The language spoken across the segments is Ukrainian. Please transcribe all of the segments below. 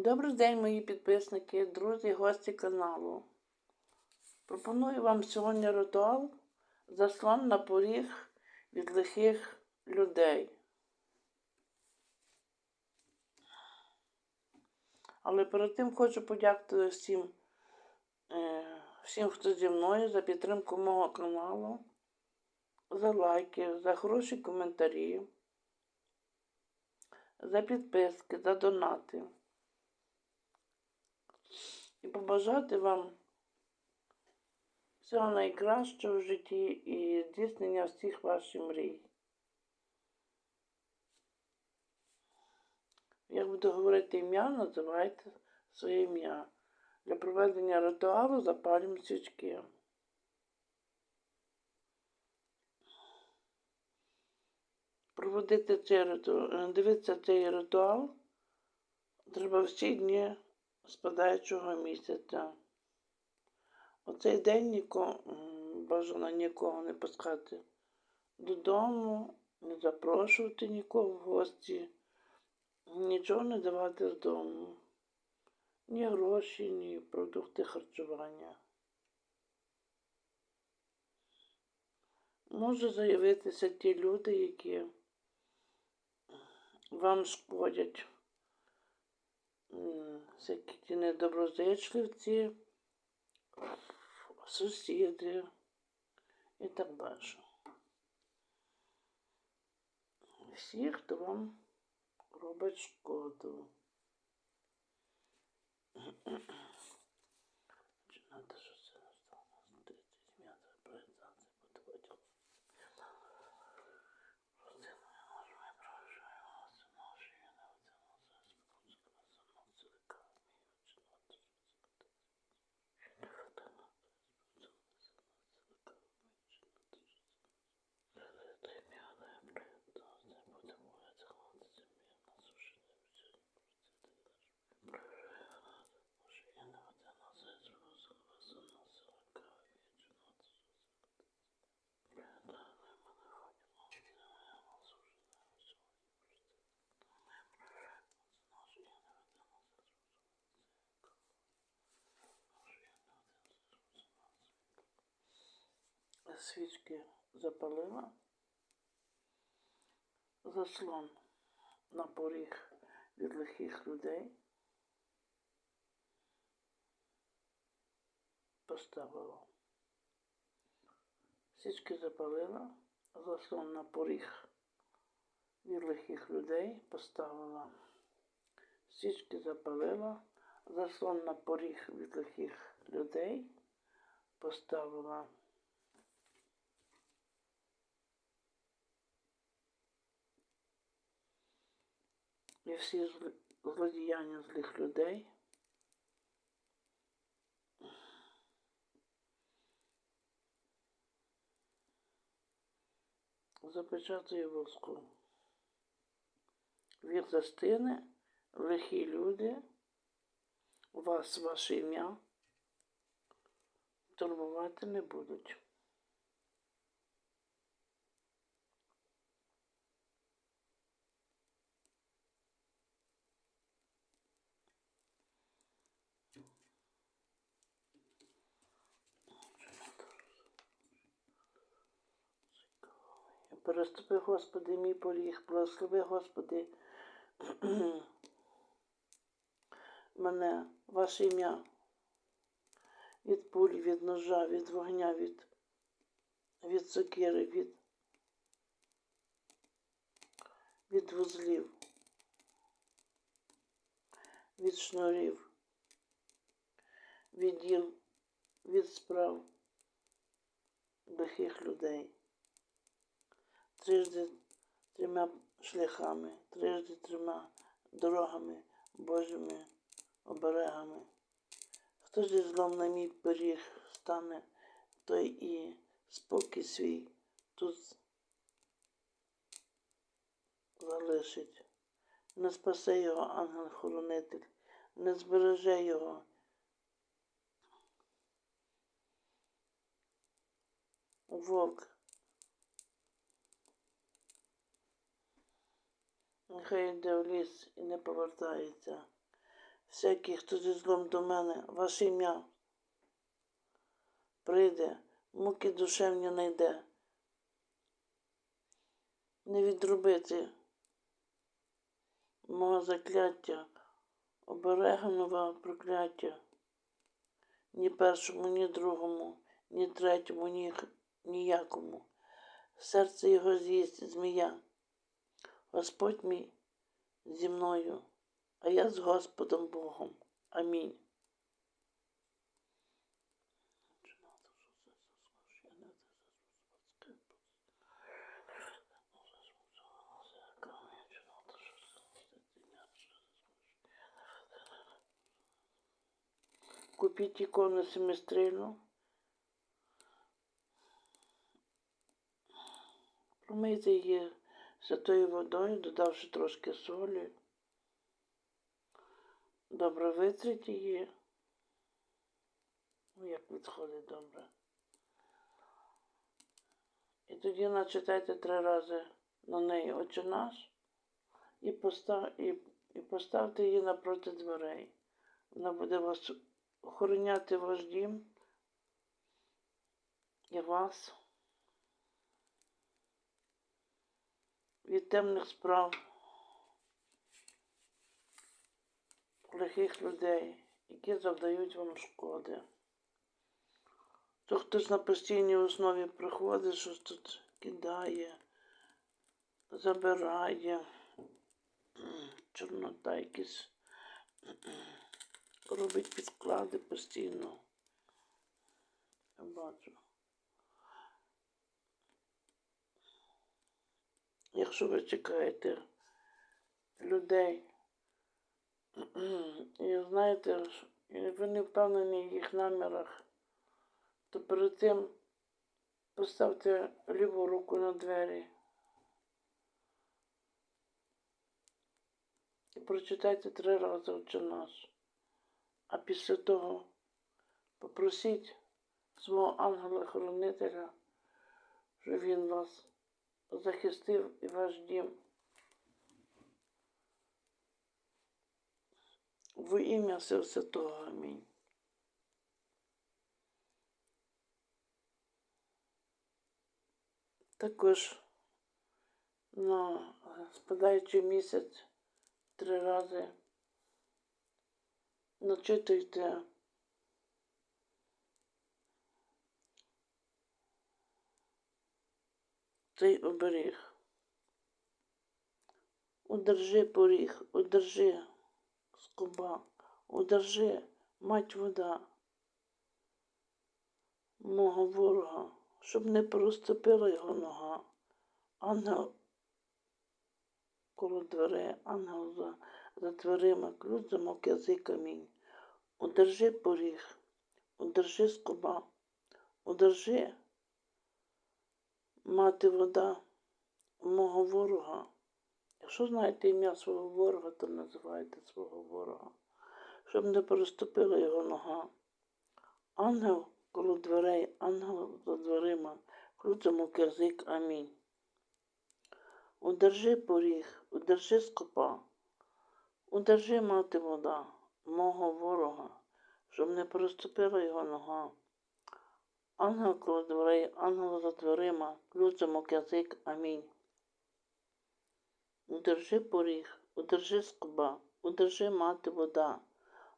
Добрий день, мої підписники, друзі, гості каналу. Пропоную вам сьогодні ритуал заслон на поріг від лихих людей. Але перед тим хочу подякувати всім, е, всім, хто зі мною, за підтримку мого каналу, за лайки, за хороші коментарі, за підписки, за донати і побажати вам всього найкращого в житті і здійснення всіх ваших мрій. Як буду говорити ім'я, називайте своє ім'я. Для проведення ритуалу запалюємо свічки. Проводити цей ритуал, дивитися цей ритуал треба всі дні спадаючого місяця. У цей день нікого, бажано нікого не пускати додому, не запрошувати нікого в гості, нічого не давати з дому, ні гроші, ні продукти харчування. Може заявитися ті люди, які вам шкодять всякі ті недоброзичливці, сусіди і так далі. Всі, хто вам робить шкоду. Свічки запалила, заслон на поріг від лихих людей. Поставила. Свічки запалила, заслон на поріг від лихих людей поставила. Свічки запалила, заслон на поріг від лихих людей поставила. І всі злодіяння злих людей. Запечатую воску. Він застине, лихі люди, вас, ваше ім'я турбувати не будуть. Переступи, Господи, мій поріг, благослови, Господи, мене, ваше ім'я, від пулі, від ножа, від вогня, від, від сокири, від, від вузлів, від шнурів, від діл, від справ лихих людей трижди трьома шляхами, трижди трьома дорогами, Божими оберегами. Хто зі злом на мій пиріг стане, той і спокій свій тут залишить. Не спасе його ангел-хоронитель, не збереже його. Вовк Нехай йде в ліс і не повертається. всякий, хто зі злом до мене, ваше ім'я прийде, муки душевні найде. Не відробити мого закляття, оберегнова прокляття, ні першому, ні другому, ні третьому, ні ніякому. Серце його з'їсть змія. Господь мій зі мною, а я з Господом Богом. Амінь. Купіть ікону семистрільну. Промийте її святою водою, додавши трошки солі. Добре витріть її. Ну, як відходить добре. І тоді начитайте три рази на неї Отче наш і, постав, і, і поставте її напроти дверей. Вона буде вас охороняти ваш дім і вас від темних справ, лихих людей, які завдають вам шкоди. То хтось на постійній основі приходить, щось тут кидає, забирає, чорнота якісь робить підклади постійно. Я бачу. Якщо ви чекаєте людей, і знаєте, ви не впевнені в їх намірах, то перед тим поставте ліву руку на двері і прочитайте три рази «Отче наш». А після того попросіть свого ангела-хоронителя, щоб він вас захистив і ваш дім. Во ім'я Святого. Амінь. Також на спадаючий місяць три рази начитуйте цей оберіг. Удержи поріг, удержи скоба, удержи мать вода мого ворога, щоб не проступила його нога. Ангел коло дверей, ангел за, за дверима, ключ замок язик камінь. Удержи поріг, удержи скоба, удержи мати вода мого ворога. Якщо знаєте ім'я свого ворога, то називайте свого ворога, щоб не переступила його нога. Ангел коло дверей, ангел за дверима, замок язик, амінь. Удержи поріг, удержи скопа, удержи мати вода, мого ворога, щоб не переступила його нога. Ангел коло дверей, ангел за дверима, ключ замок язик, амінь. Удержи поріг, удержи скоба, удержи мати вода,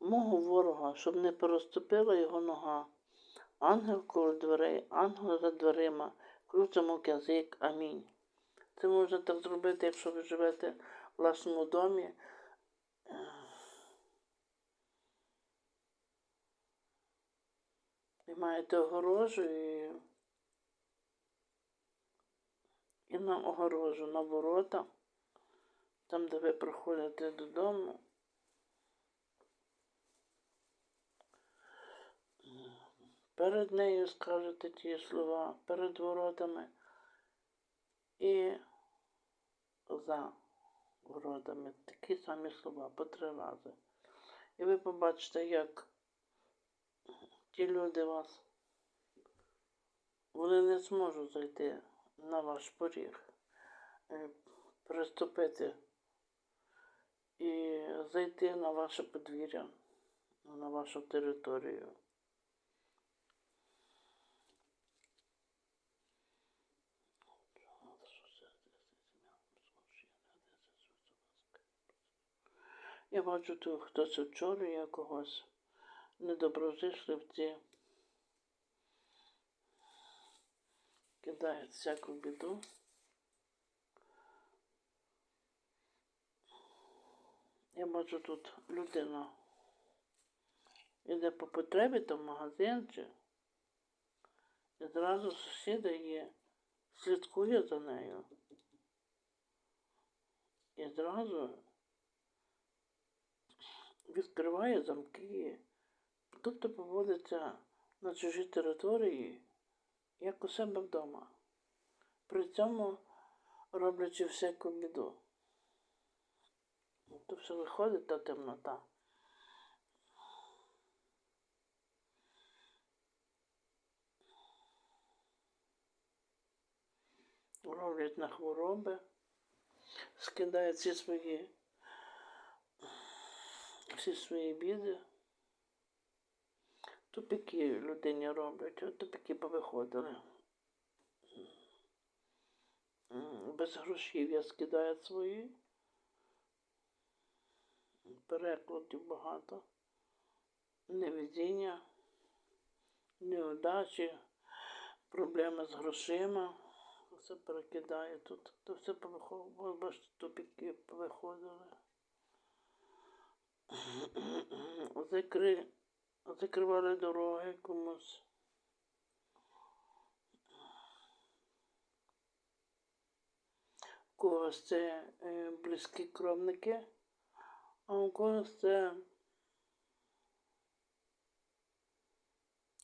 мого ворога, щоб не переступила його нога. Ангел коло дверей, ангел за дверима, ключ замок язик, амінь. Це можна так зробити, якщо ви живете в власному домі. І маєте огорожу і, і на огорожу, на ворота, там, де ви приходите додому. Перед нею скажете ті слова, перед воротами і за воротами. Такі самі слова по три рази. І ви побачите, як ті люди вас, вони не зможуть зайти на ваш поріг, е, приступити і зайти на ваше подвір'я, на вашу територію. Я бачу, тут хтось очолює когось, недоброзичливці, кидають всяку біду. Я бачу тут людина іде по потребі там магазин чи і зразу сусіда є, слідкує за нею. І зразу відкриває замки, тобто поводиться на чужій території, як у себе вдома, при цьому роблячи всяку біду. То все виходить та темнота. Роблять на хвороби, скидають всі свої всі свої біди. Тупики людині роблять, от тупики повиходили. Без грошів я скидаю свої. Перекладів багато. Невезіння, неудачі, проблеми з грошима. Все перекидає тут. То все повиходило, бачите, тупики повиходили. Закри... Закривали дороги комусь. У когось це е, близькі кровники, а у когось це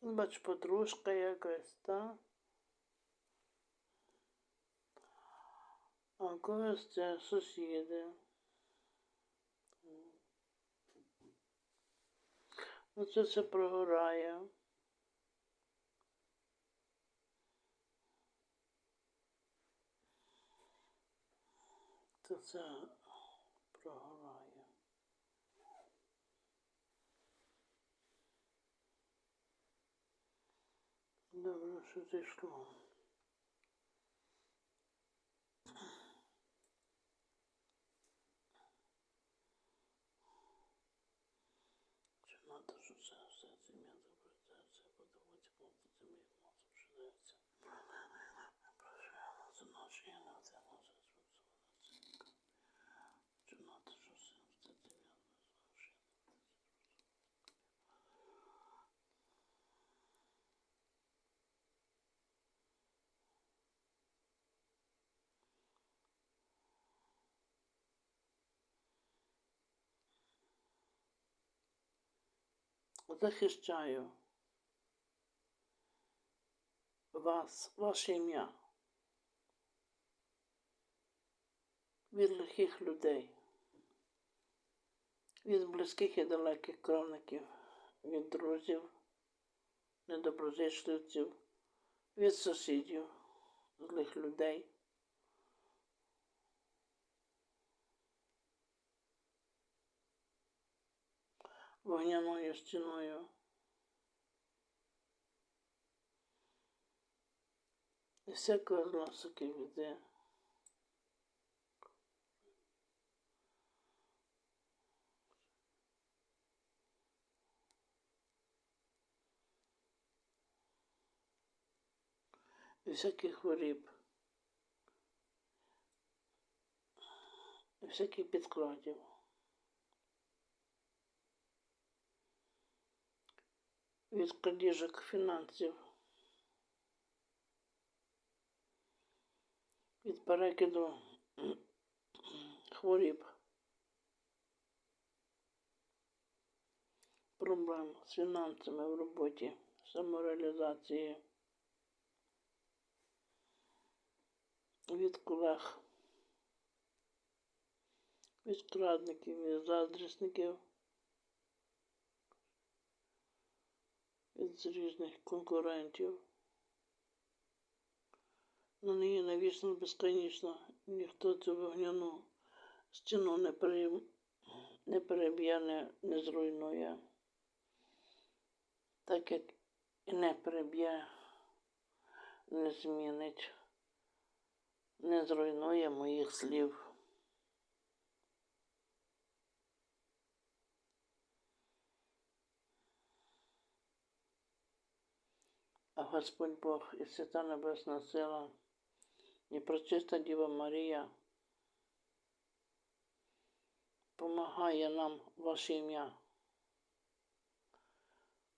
бач, подружка якась, та? А у когось це сусіди. Оце все прогорає. Це все прогорає. Добре, що зійшло. Надо, що все, все це все подивиться, хлопці, це мій мозок вжидається. Прощаємо за наші і на це може звучувати. Чи надо, що все, все сім'я добре, захищаю вас, ваше ім'я від лихих людей, від близьких і далеких кровників, від друзів, недоброзичливців, від сусідів, злих людей. Вогняною стіною. І всякого зла суки. І всяких хворіб. І всяких підкладів. Від крадіжок фінансів, від перекиду хворіб, проблем з фінансами в роботі, самореалізації, від колег, від крадників, від заздрісників. Від різних конкурентів. На неї навісно безконечно ніхто цю вогняну стіну не, при... не переб'є, не, не зруйнує. Так як і не переб'є, не змінить, не зруйнує моїх слів. А Господь Бог і Свята Небесна Сила, і Пречиста Діва Марія помагає нам ваше ім'я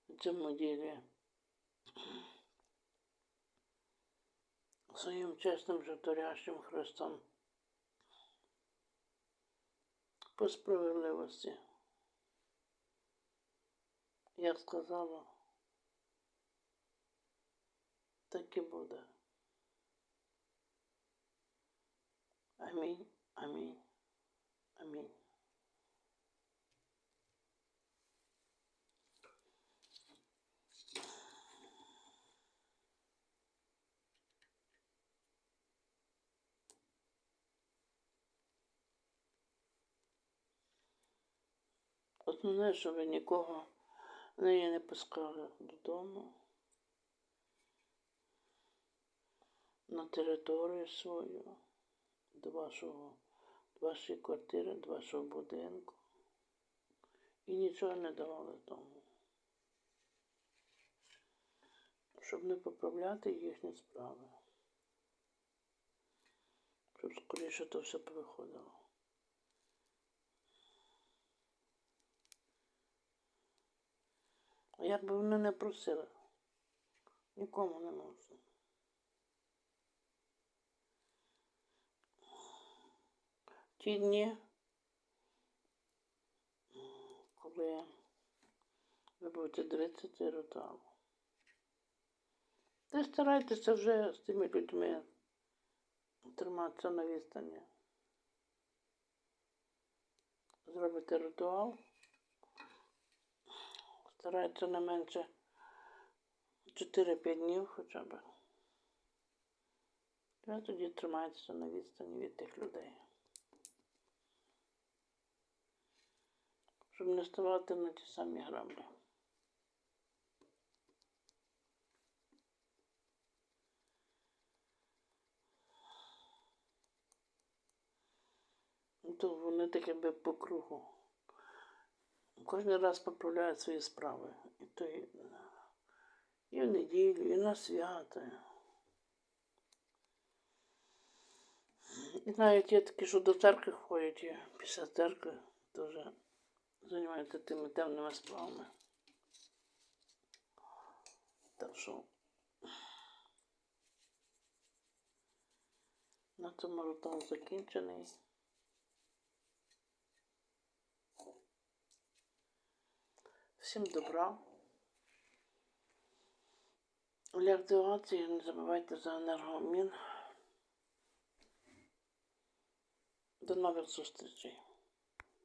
в цьому ділі. Своїм чесним житорящим Христом по справедливості. Як сказала, так і буде. Амінь, амінь, амінь. Основне, щоб нікого не пускали додому. На територію свою, до вашого, до вашої квартири, до вашого будинку. І нічого не давали тому. Щоб не поправляти їхні справи. Щоб скоріше то все повиходило. А як би вони не просили, нікому не можна. Ті дні, коли ви будете дивитися цей ритуал. Ти старайтеся вже з тими людьми триматися на відстані. Зробите ритуал. Старайтеся не менше 4-5 днів хоча б. Ви тоді тримайтеся на відстані від тих людей. Щоб не ставати на ті самі граблі. Ну, То вони таке би по кругу. Кожен раз поправляють свої справи. І, то і, і в неділю, і на свято. І навіть є такі, що до церкви ходять, і після церкви теж займаються тими темними справами. Так що на цьому рутон закінчений. Всім добра. Для активації не забувайте за енергообмін. До нових зустрічей.